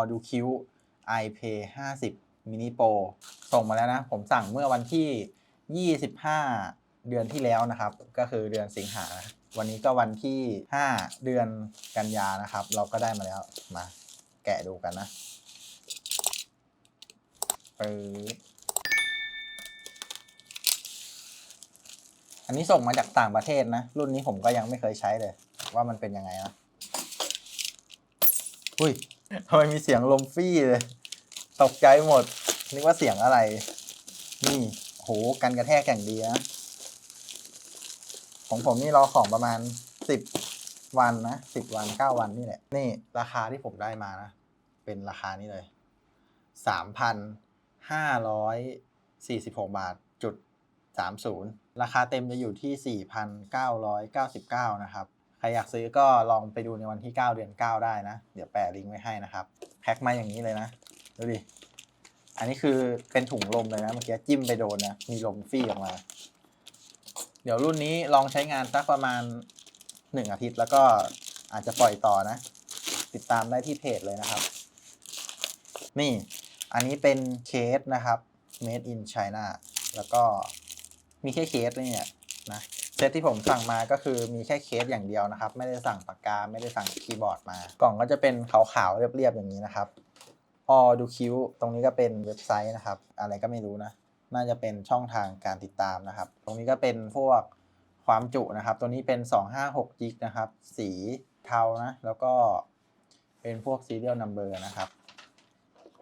All Do Q iPay 50 Mini Pro ส่งมาแล้วนะ ผมสั่งเมื่อวันที่ 25 เดือนที่แล้วนะครับ ก็คือเดือนสิงหา วันนี้ก็วันที่ 5 เดือนกันยานะครับ เราก็ได้มาแล้ว มาแกะดูกันนะปึ๊บอันนี้ส่งมาจากต่างประเทศนะ รุ่นนี้ผมก็ยังไม่เคยใช้เลย ว่ามันเป็นยังไงนะ อุ้ย ทำไมมีเสียงลมฟี่เลย ตกใจหมด นึกว่าเสียงอะไร นี่ โหกันกระแทกอย่างดีนะของผมนี่รอของประมาณสิบวันนะสิบวันเก้าวันนี่แหละ นี่ราคาที่ผมได้มานะ เป็นราคานี้เลยสามพันห้าร้อยสี่สิบหกบาทจุดสามศูนย์ราคาเต็มจะอยู่ที่สี่พันเก้าร้อยเก้าสิบเก้านะครับ ใครอยากซื้อก็ลองไปดูในวันที่ 9 เดือน 9 ได้นะ เดี๋ยวแปะลิงก์ไว้ให้นะครับ แพ็คมาอย่างนี้เลยนะ ดูดิ อันนี้คือเป็นถุงลมเลยนะเมื่อกี้จิ้มไปโดนนะ มีลมฟี่ออกมา เดี๋ยวรุ่นนี้ลองใช้งานสักประมาณ 1 อาทิตย์แล้วก็อาจจะปล่อยต่อนะ ติดตามได้ที่เพจเลยนะครับ นี่อันนี้เป็นเคสนะครับ made in China แล้วก็มีแค่เคสเนี่ยนะ เซตที่ผมสั่งมาก็คือมีแค่เคสอย่างเดียวนะครับ ไม่ได้สั่งปากกาไม่ได้สั่งคีย์บอร์ดมา กล่องก็จะเป็นขาวๆเรียบๆอย่างนี้นะครับออดูคิวตรงนี้ก็เป็นเว็บไซต์นะครับ อะไรก็ไม่รู้นะ น่าจะเป็นช่องทางการติดตามนะครับ ตรงนี้ก็เป็นพวกความจุนะครับ ตัวนี้เป็น 256จิกนะครับ สีเทานะ แล้วก็เป็นพวก serial number นะครับ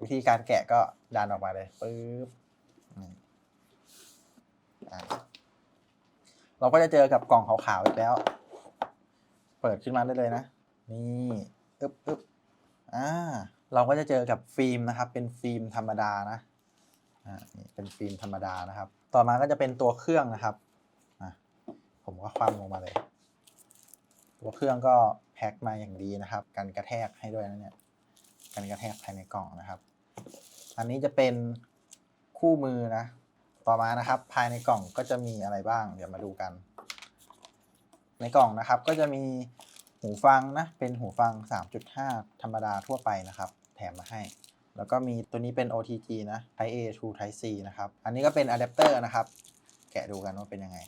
วิธีการแกะก็ดันออกมาเลยปึ๊บอะ เราก็จะเจอกับกล่องขาวๆอีกแล้ว เปิดขึ้นมาได้เลยนะ นี่อึ๊บอึ๊บอ่า เราก็จะเจอกับฟิล์มนะครับ เป็นฟิล์มธรรมดานะอ่านี่เป็นฟิล์มธรรมดานะครับ ต่อมาก็จะเป็นตัวเครื่องนะครับอะผมก็คว่ำลงมาเลย ตัวเครื่องก็แพ็คมาอย่างดีนะครับ กันกระแทกให้ด้วยนะเนี่ย กันกระแทกภายในกล่องนะครับ อันนี้จะเป็นคู่มือนะ ต่อมานะครับ ภายในกล่องก็จะมีอะไรบ้าง เดี๋ยวมาดูกัน ในกล่องนะครับก็จะมีหูฟังนะ เป็นหูฟัง 3.5 ธรรมดาทั่วไปนะครับ แถมมาให้ แล้วก็มีตัวนี้เป็น OTG นะ Type A to Type C นะครับ อันนี้ก็เป็นอะแดปเตอร์นะครับ แกะดูกันว่าเป็นยังไง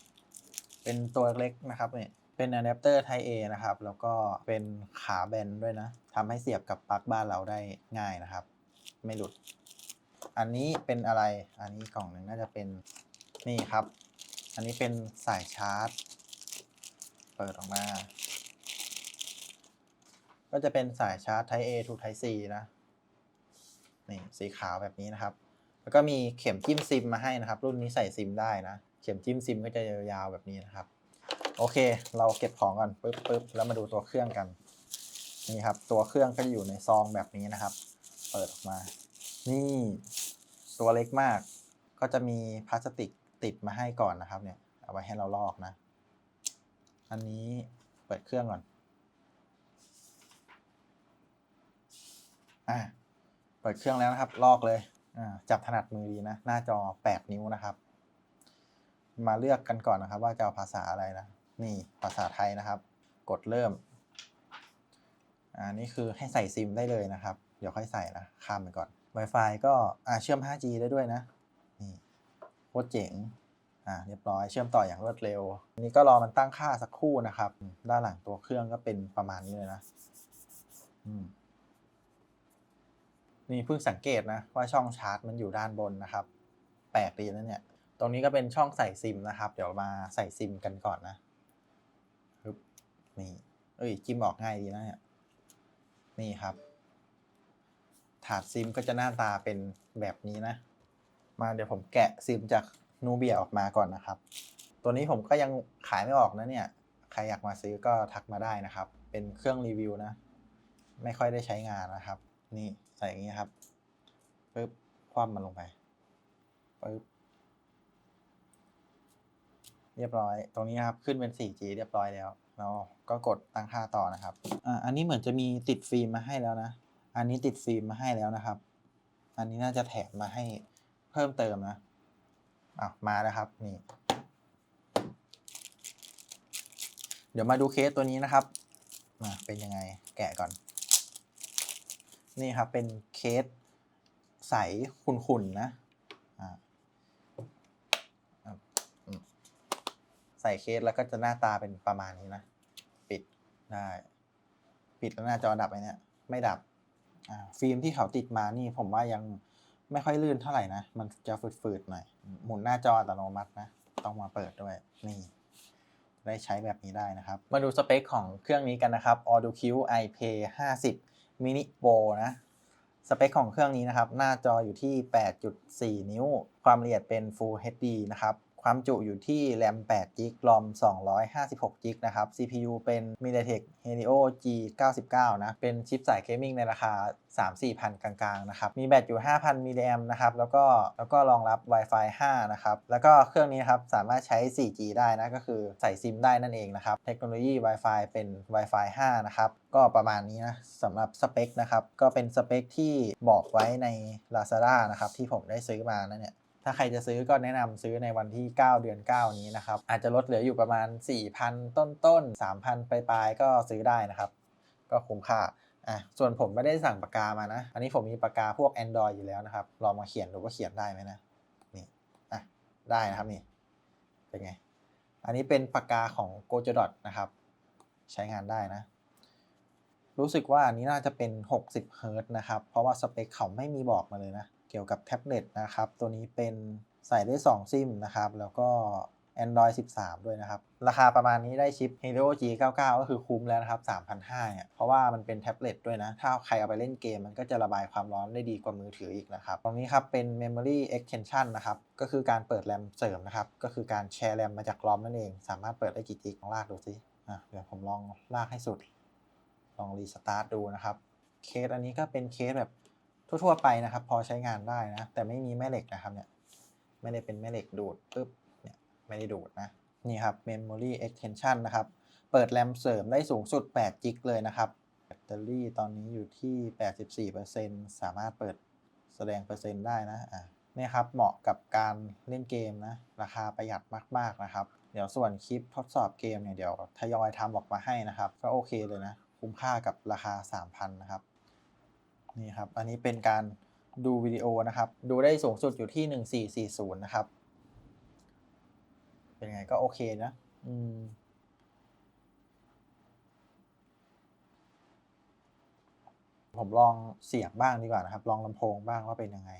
เป็นตัวเล็กนะครับเนี่ยเป็นอะแดปเตอร์ Type A นะครับ แล้วก็เป็นขาแบนด้วยนะทำให้เสียบกับปลั๊กบ้านเราได้ง่ายนะครับ ไม่หลุด อันนี้เป็นอะไร อันนี้กล่องหนึ่งน่าจะเป็นนี่ครับ อันนี้เป็นสายชาร์จ เปิดออกมา ก็จะเป็นสายชาร์จ Type A to Type C นะ นี่สีขาวแบบนี้นะครับ แล้วก็มีเข็มจิ้มซิมมาให้นะครับ รุ่นนี้ใส่ซิมได้นะ เข็มจิ้มซิมก็จะยาวๆแบบนี้นะครับ โอเค เราเก็บของก่อนปึ๊บปึ๊บแล้วมาดูตัวเครื่องกัน นี่ครับ ตัวเครื่องก็จะอยู่ในซองแบบนี้นะครับ เปิดออกมา นี่ตัวเล็กมาก ก็จะมีพลาสติกติดมาให้ก่อนนะครับเนี่ย เอาไว้ให้เราลอกนะ อันนี้เปิดเครื่องก่อน อ่า เปิดเครื่องแล้วนะครับ ลอกเลย อ่า จับถนัดมือดีนะ หน้าจอ 8 นิ้วนะครับ มาเลือกกันก่อนนะครับ ว่าจะเอาภาษาอะไรนะ นี่ภาษาไทยนะครับ กดเริ่มอ่านี่คือให้ใส่ซิมได้เลยนะครับ เดี๋ยวค่อยใส่นะ ข้ามไปก่อน Wi-Fi ก็อ่าเชื่อม 5G ได้ด้วยนะ นี่โคตรเจ๋ง อ่า เรียบร้อย เชื่อมต่ออย่างรวดเร็วนนี้ก็รอมันตั้งค่าสักครู่นะครับ ด้านหลังตัวเครื่องก็เป็นประมาณนี้เลยนะ อืม นี่เพิ่งสังเกตนะ ว่าช่องชาร์จมันอยู่ด้านบนนะครับ แปลกดีนะเนี่ย ตรงนี้ก็เป็นช่องใส่ซิมนะครับ เดี๋ยวมาใส่ซิมกันก่อนนะนี่ เอ้ยจิ้มออกง่ายดีนะเนี่ย นี่ครับ ถาดซิมก็จะหน้าตาเป็นแบบนี้นะ มาเดี๋ยวผมแกะซิมจากนูเบียออกมาก่อนนะครับ ตัวนี้ผมก็ยังขายไม่ออกนะเนี่ย ใครอยากมาซื้อก็ทักมาได้นะครับ เป็นเครื่องรีวิวนะ ไม่ค่อยได้ใช้งานนะครับ นี่ใส่อย่างนี้ครับปึ๊บคว่ำมันลงไปปึ๊บเรียบร้อย ตรงนี้ครับ ขึ้นเป็น 4G เรียบร้อยแล้ว เราก็กดตั้งค่าต่อนะครับ อ่า อันนี้เหมือนจะมีติดฟิล์มมาให้แล้วนะ อันนี้ติดฟิล์มมาให้แล้วนะครับ อันนี้น่าจะแถมมาให้เพิ่มเติมนะอะมาแล้วครับนี่ เดี๋ยวมาดูเคสตัวนี้นะครับมาเป็นยังไงแกะก่อน นี่ครับเป็นเคสใสขุ่นๆนะอ่าอะใส่เคสแล้วก็จะหน้าตาเป็นประมาณนี้นะ ปิดได้ ปิดแล้วหน้าจอดับไหมเนี่ยไม่ดับ ฟิล์มที่เขาติดมานี่ผมว่ายังไม่ค่อยลื่นเท่าไหร่นะ มันจะฝืดๆหน่อย หมุนหน้าจออัตโนมัตินะ ต้องมาเปิดด้วย นี่ ได้ใช้แบบนี้ได้นะครับ มาดูสเปคของเครื่องนี้กันนะครับ AutoQ iPay 50 Mini Pro นะ สเปคของเครื่องนี้นะครับ หน้าจออยู่ที่ 8.4 นิ้ว ความละเอียดเป็น Full HD นะครับ ความจุอยู่ที่แรม8 g b ROM 256 g b นะครับ CPU เป็น MediaTek Helio G99 นะ เป็นชิปสายเกมมิ่งในราคา 3-4พันกลางๆ นะครับ มีแบตอยู่ 5,000 มิลลิแอมนะครับ แล้วก็แล้วก็รองรับ Wi-Fi 5 นะครับ แล้วก็เครื่องนี้ครับสามารถใช้ 4G ได้นะ ก็คือใส่ซิมได้นั่นเองนะครับ เทคโนโลยี Wi-Fi เป็น Wi-Fi 5 นะครับ ก็ประมาณนี้นะสำหรับสเปคนะครับ ก็เป็นสเปคที่บอกไว้ใน Lazada นะครับที่ผมได้ซื้อมานะเนี่ย ถ้าใครจะซื้อก็แนะนำซื้อในวันที่ 9 เดือน 9 นี้นะครับ อาจจะลดเหลืออยู่ประมาณ 4,000 ต้นๆ3,000 ปลายๆก็ซื้อได้นะครับ ก็คุ้มค่าอะส่วนผมไม่ได้สั่งปากกามานะ อันนี้ผมมีปากกาพวก Android อยู่แล้วนะครับ ลองมาเขียนดูว่าเขียนได้ไหมนะ นี่อะได้นะครับนี่ เป็นไง อันนี้เป็นปากกาของ g o j o d o t นะครับ ใช้งานได้นะ รู้สึกว่าอันนี้น่าจะเป็น 60เฮิรตนะครับ เพราะว่าสเปคเขาไม่มีบอกมาเลยนะ เกี่ยวกับแท็บเล็ตนะครับ ตัวนี้เป็นใส่ได้ 2 ซิมนะครับ แล้วก็ Android 13 ด้วยนะครับ ราคาประมาณนี้ได้ชิป Helio G99 ก็คือคุ้มแล้วนะครับ 3,500เนี่ยเพราะว่ามันเป็นแท็บเล็ตด้วยนะ ถ้าใครเอาไปเล่นเกมมันก็จะระบายความร้อนได้ดีกว่ามือถืออีกนะครับ ตรงนี้ครับเป็น Memory Extension นะครับ ก็คือการเปิดแรมเสริมนะครับ ก็คือการแชร์แรมมาจากรอมนั่นเอง สามารถเปิดได้กี่กิกลองลากดูสิอะเดี๋ยวผมลองลากให้สุด ลองรีสตาร์ทดูนะครับ เคสอันนี้ก็เป็นเคสแบบ ทั่วๆไปนะครับ พอใช้งานได้นะ แต่ไม่มีแม่เหล็กนะครับเนี่ยไม่ได้เป็นแม่เหล็กดูดปุ๊บเนี่ยไม่ได้ดูดนะนี่ครับ Memory Extension นะครับ เปิดแรมเสริมได้สูงสุด8จิกเลยนะครับแบตเตอรี่ตอนนี้อยู่ที่ 84%สามารถเปิดแสดงเปอร์เซ็นต์ได้นะอะนี่ครับเหมาะกับการเล่นเกมนะ ราคาประหยัดมากๆนะครับ เดี๋ยวส่วนคลิปทดสอบเกมเนี่ยเดี๋ยวทยอยทำออกมาให้นะครับ ก็โอเคเลยนะ คุ้มค่ากับราคา 3,000 นะครับ นี่ครับ อันนี้เป็นการดูวิดีโอนะครับ ดูได้สูงสุดอยู่ที่ 1440 นะครับ เป็นไงก็โอเคนะอืมผมลองเสียงบ้างดีกว่านะครับ ลองลำโพงบ้างว่าเป็นยังไง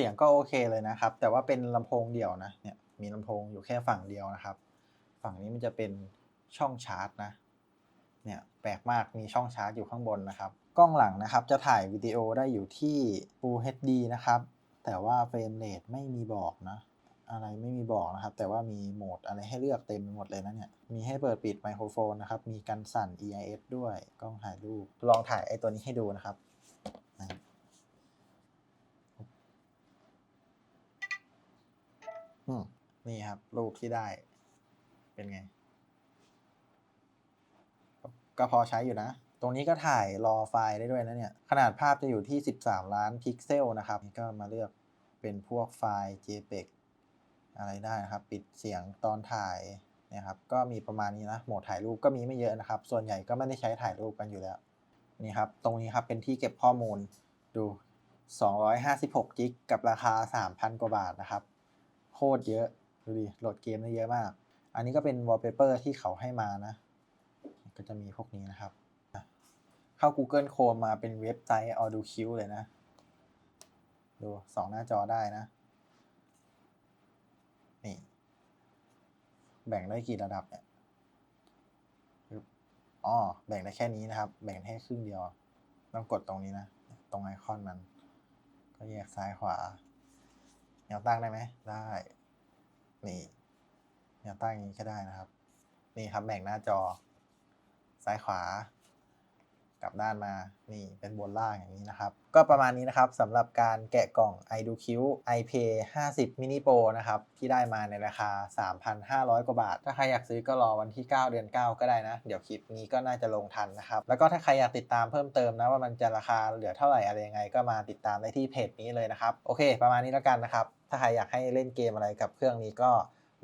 สียงก็โอเคเลยนะครับ แต่ว่าเป็นลำโพงเดี่ยวนะเนี่ยมีลำโพงอยู่แค่ฝั่งเดียวนะครับ ฝั่งนี้มันจะเป็นช่องชาร์จนะเนี่ยแปลกมากมีช่องชาร์จอยู่ข้างบนนะครับ กล้องหลังนะครับจะถ่ายวิดีโอได้อยู่ที่ Full HD นะครับ แต่ว่าเฟรมเรทไม่มีบอกนะ อะไรไม่มีบอกนะครับ แต่ว่ามีโหมดอะไรให้เลือกเต็มไปหมดเลยนะเนี่ยมีให้เปิดปิดไมโครโฟนนะครับ มีกันสั่น EIS ด้วยกล้องถ่ายรูปลองถ่ายไอ้ตัวนี้ให้ดูนะครับนะ อืม นี่ครับรูปที่ได้ เป็นไง ก็พอใช้อยู่นะ ตรงนี้ก็ถ่ายรอไฟล์ได้ด้วยนะเนี่ย ขนาดภาพจะอยู่ที่ 13 ล้านพิกเซลนะครับ ก็มาเลือกเป็นพวกไฟล์ JPEG อะไรได้นะครับ ปิดเสียงตอนถ่ายนี่ยครับ ก็มีประมาณนี้นะ โหมดถ่ายรูปก็มีไม่เยอะนะครับ ส่วนใหญ่ก็ไม่ได้ใช้ถ่ายรูปกันอยู่แล้ว นี่ครับ ตรงนี้ครับเป็นที่เก็บข้อมูลดู 256กิกกับราคา 3,000 กว่าบาทนะครับ คตรเยอะ ดูดิ โหลดเกมได้เยอะมาก อันนี้ก็เป็นวอลเปเปอร์ที่เขาให้มานะ ก็จะมีพวกนี้นะครับ เข้า Google Chrome มาเป็นเว็บไซต์ AudoQ เลยนะ ดูสองหน้าจอได้นะ นี่ แบ่งได้กี่ระดับเนี่ยอ๋อ แบ่งได้แค่นี้นะครับ แบ่งแค่ครึ่งเดียว ต้องกดตรงนี้นะ ตรงไอคอนมัน ก็แยกซ้ายขวา แนวตั้งได้ไหมได้ นี่แนวตั้งอย่างนี้ก็ได้นะครับ นี่ครับแบ่งหน้าจอ ซ้ายขวา กลับด้านมานี่เป็นบนล่างอย่างนี้นะครับ ก็ประมาณนี้นะครับสำหรับการแกะกล่อง iDoQ iPay 50 Mini Pro นะครับ ที่ได้มาในราคา 3,500 กว่าบาท ถ้าใครอยากซื้อก็รอวันที่ 9 เดือน 9 ก็ได้นะ เดี๋ยวคลิปนี้ก็น่าจะลงทันนะครับ แล้วก็ถ้าใครอยากติดตามเพิ่มเติมนะว่ามันจะราคาเหลือเท่าไหร่อะไรยังไง ก็มาติดตามได้ที่เพจนี้เลยนะครับโอเค ประมาณนี้แล้วกันนะครับถ้าใครอยากให้เล่นเกมอะไรกับเครื่องนี้ก็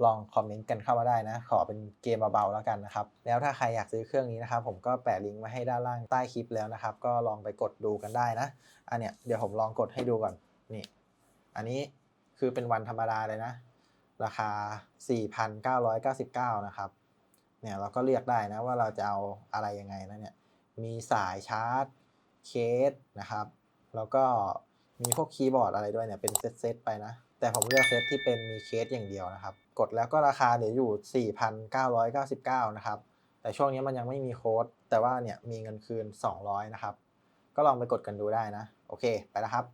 ลองคอมเมนต์กันเข้ามาได้นะ ขอเป็นเกมเบาๆแล้วกันนะครับ แล้วถ้าใครอยากซื้อเครื่องนี้นะครับ ผมก็แปะลิงก์มาให้ด้านล่างใต้คลิปแล้วนะครับ ก็ลองไปกดดูกันได้นะ อันเนี้ยเดี๋ยวผมลองกดให้ดูก่อน นี่ อันนี้คือเป็นวันธรรมดาเลยนะ ราคา 4,999 นะครับ เนี่ยเราก็เลือกได้นะว่าเราจะเอาอะไรยังไงนะเนี่ย มีสายชาร์จ เคสนะครับ แล้วก็มีพวกคีย์บอร์ดอะไรด้วยเนี่ยเป็นเซตๆไปนะ แต่ผมเลือกเซตที่เป็นมีเคสอย่างเดียวนะครับ กดแล้วก็ราคาเดี๋ยวอยู่ 4,999 นะครับ แต่ช่วงนี้มันยังไม่มีโค้ด แต่ว่าเนี่ยมีเงินคืน 200 นะครับ ก็ลองไปกดกันดูได้นะ โอเค ไปแล้วครับ